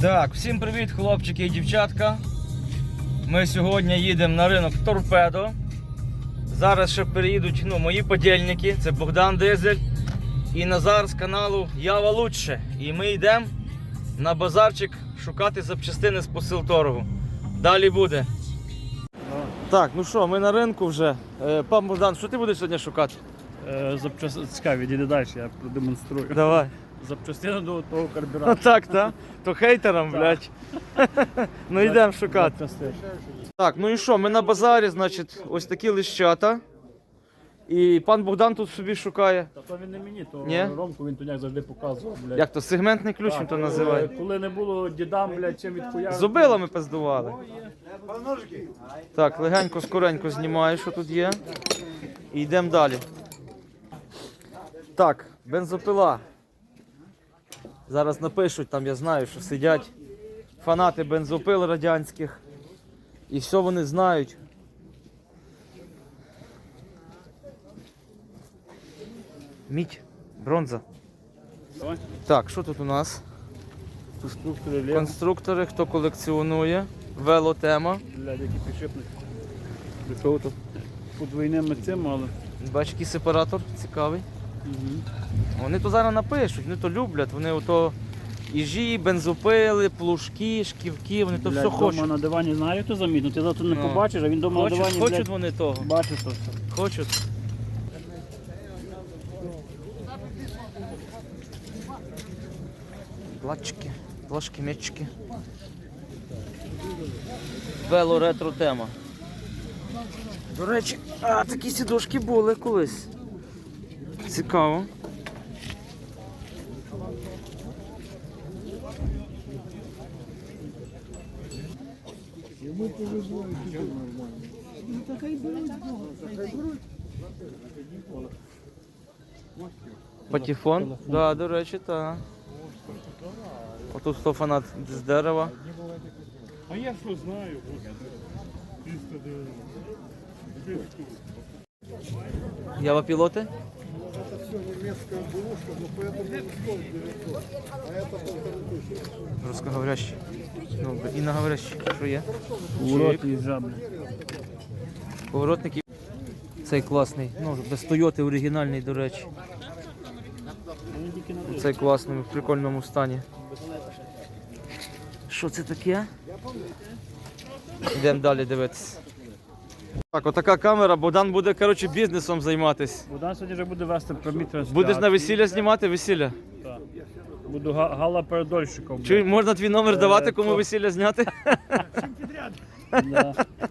Так, всім привіт, хлопчики і дівчатка. Ми сьогодні їдемо на ринок Торпедо. Зараз ще переїдуть ну, мої подільники, це Богдан Дизель і Назар з каналу Ява Лучше. І ми йдемо на базарчик шукати запчастини з посилторгу. Далі буде. Так, ну що, ми на ринку вже. Е, Пан Богдан, що ти будеш сьогодні шукати? Е, Запчас... Цікаві, йди далі, я продемонструю. Давай. Запчастина до того карбюратора. Отак, так? То хейтерам, блядь. ну йдемо шукати. Так, ну і що, ми на базарі, значить, ось такі лищата. І пан Богдан тут собі шукає. Та то він не мені, то Ні? Ромку він тоняк завжди показував, блядь. Як то сегментний ключ він то називає. Е, Коли не було дідам, блядь, чим відхуяв. Зубилами пиздували. Так, легенько, скоренько знімаю, що тут є. І йдемо далі. Так, бензопила. Зараз напишуть, там я знаю, що сидять фанати бензопил радянських. І все вони знають. Мідь, бронза. Давай. Так, що тут у нас? Конструктори Лего, Конструктори, хто колекціонує, велотема. блядь, які тут? Подвійними цим, але... Бачиш, який сепаратор цікавий. Вони то зараз напишуть, вони то люблять, вони ото іжі, бензопили, плужки, шківки, вони то блядь, все дома хочуть. на дивані знаю, хто замітно. Ти завтра не Ну. побачиш, а він дома на Хочуть, дивані, хочуть блядь, вони того. бачиш то все. Хочуть. Платчики, плашки, м'ячики. Вело ретро тема. До речі, а, такі сідушки були колись. Цікаво. Патефон? Да, до речі, так. Отут хто фанат з дерева. А я що знаю? Ява пілоти? Русскоговорящий. Ну, іноговорящий. Що є? Урод і жаблі. Поворотники. Цей класний. Ну, без Тойоти оригінальний, до речі. Цей класний, в прикольному стані. Що це таке? Йдемо далі дивитися. Так, отака камера, Богдан буде коротше, бізнесом займатися. Богдан сьогодні вже буде вести прямі трансляції. Будеш на весілля знімати весілля? Так. Буду га- гала передольщиком. Чи можна твій номер давати, Е, кому весілля зняти? Да. Камера мотор!